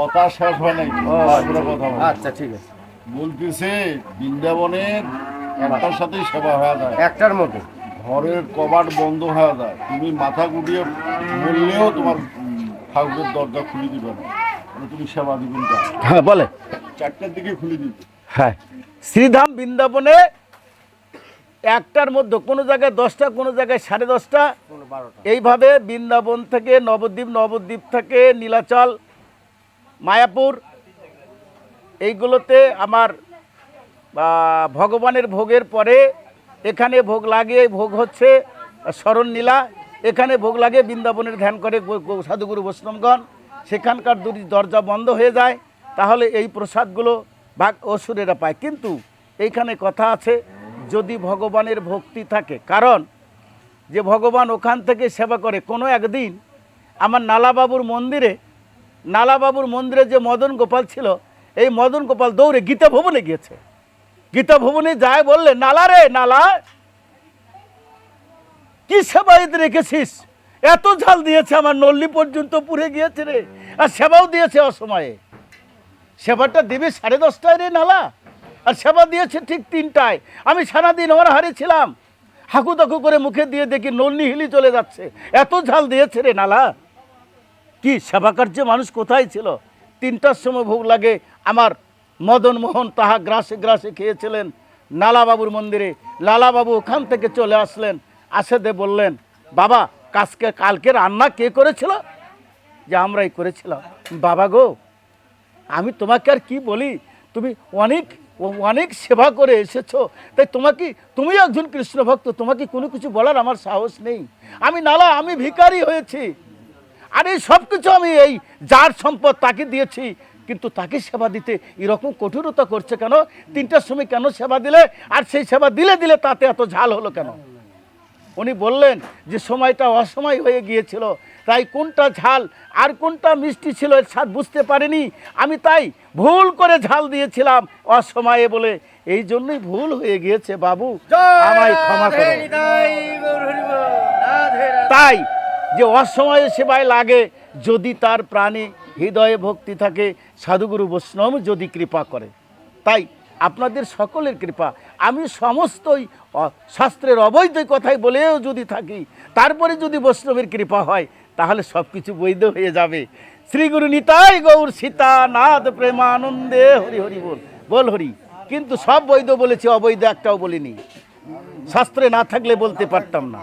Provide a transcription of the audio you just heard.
কথা শেষ হয় নাই। কথা আচ্ছা ঠিক আছে। বলতেছে বৃন্দাবনের একটার সাথেই সেবা হয়ে যায়। একটার মধ্যে। ঘরের কবাট বন্ধ হয়ে যায়। তুমি মাথা গুটিয়ে বললেও তোমার ঠাকুরের দরজা খুলে দিবে না। মানে তুমি সেবা দিবেন হ্যাঁ বলে। চারটার দিকে খুলে দিবে। হ্যাঁ। শ্রীধাম বৃন্দাবনে একটার মধ্যে কোনো জায়গায় দশটা কোনো জায়গায় সাড়ে দশটা। এইভাবে বৃন্দাবন থেকে নবদ্বীপ নবদ্বীপ থেকে নীলাচল মায়াপুর, এইগুলোতে আমার ভগবানের ভোগের পরে এখানে ভোগ লাগে ভোগ হচ্ছে শরণ নীলা এখানে ভোগ লাগে বৃন্দাবনের ধ্যান করে সাধুগুরু বৈষ্ণবগণ। সেখানকার দুটি দরজা বন্ধ হয়ে যায়। তাহলে এই প্রসাদগুলো ভাগ অসুরেরা পায়। কিন্তু এইখানে কথা আছে, যদি ভগবানের ভক্তি থাকে। কারণ যে ভগবান ওখান থেকে সেবা করে। কোনো একদিন আমার নালাবাবুর মন্দিরে নালাবাবুর মন্দিরে যে মদন গোপাল ছিল, এই মদন গোপাল দৌড়ে গীতা ভবনে গিয়েছে। গীতা ভবনে যায় বললে, নালা রে, নালা, কি সেবায়িত রেখেছিস? এত ঝাল দিয়েছে আমার নল্লি পর্যন্ত পুড়ে গিয়েছে রে, আর সেবাও দিয়েছে অসময়ে। সেবাটা দিবি সাড়ে দশটায় রে নালা, আর সেবা দিয়েছে ঠিক তিনটায়। আমি সারাদিন ওর হারে ছিলাম। হাকু তাকু করে মুখে দিয়ে দেখি নল্লি হিলি চলে যাচ্ছে। এত ঝাল দিয়েছে রে নালা। কি সেবা কার্যে মানুষ কোথায় ছিল? তিনটার সময় ভোগ লাগে। আমার মদন মোহন তাহা গ্রাসে গ্রাসে খেয়েছিলেন। নালাবাবুর মন্দিরে। লালাবাবু ওখান থেকে চলে আসলেন। আসে দে বললেন, বাবা, কাজকে, কালকে রান্না কে করেছিল? যে আমরাই করেছিলাম। বাবা গো, আমি তোমাকে আর কি বলি? তুমি অনেক অনেক সেবা করে এসেছ। তাই তোমাকে, তুমি একজন কৃষ্ণ ভক্ত তোমাকে কোনো কিছু বলার আমার সাহস নেই। আমি নালা, আমি ভিখারি হয়েছি। আর এই সব কিছু আমি এই যার সম্পদ তাকে দিয়েছি কিন্তু তাকে সেবা দিতে এরকম কঠোরতা করছে কেন? তিনটার সময় কেন সেবা দিলে? আর সেই সেবা দিলে দিলে তাতে এত ঝাল হলো কেন? উনি বললেন যে সময়টা অসময় হয়ে গিয়েছিল তাই কোনটা ঝাল আর কোনটা মিষ্টি ছিল এর স্বাদ বুঝতে পারিনি। আমি তাই ভুল করে ঝাল দিয়েছিলাম অসময়ে বলে। এই জন্যই ভুল হয়ে গিয়েছে বাবু। আমায় ক্ষমা করো। তাই যে অসময়ে সেবায় লাগে, যদি তার প্রাণে হৃদয়ে ভক্তি থাকে, সাধুগুরু বৈষ্ণব যদি কৃপা করে। তাই আপনাদের সকলের কৃপা। আমি সমস্তই শাস্ত্রের অবৈধ কথাই বলেও যদি থাকি, তারপরে যদি বৈষ্ণবের কৃপা হয়, তাহলে সব কিছু বৈধ হয়ে যাবে। শ্রীগুরু নিতাই গৌর সীতা নাথ প্রেমানন্দে হরি হরি বল বল হরি। কিন্তু সব বৈধ বলেছি, অবৈধ একটাও বলিনি। শাস্ত্রে না থাকলে বলতে পারতাম না।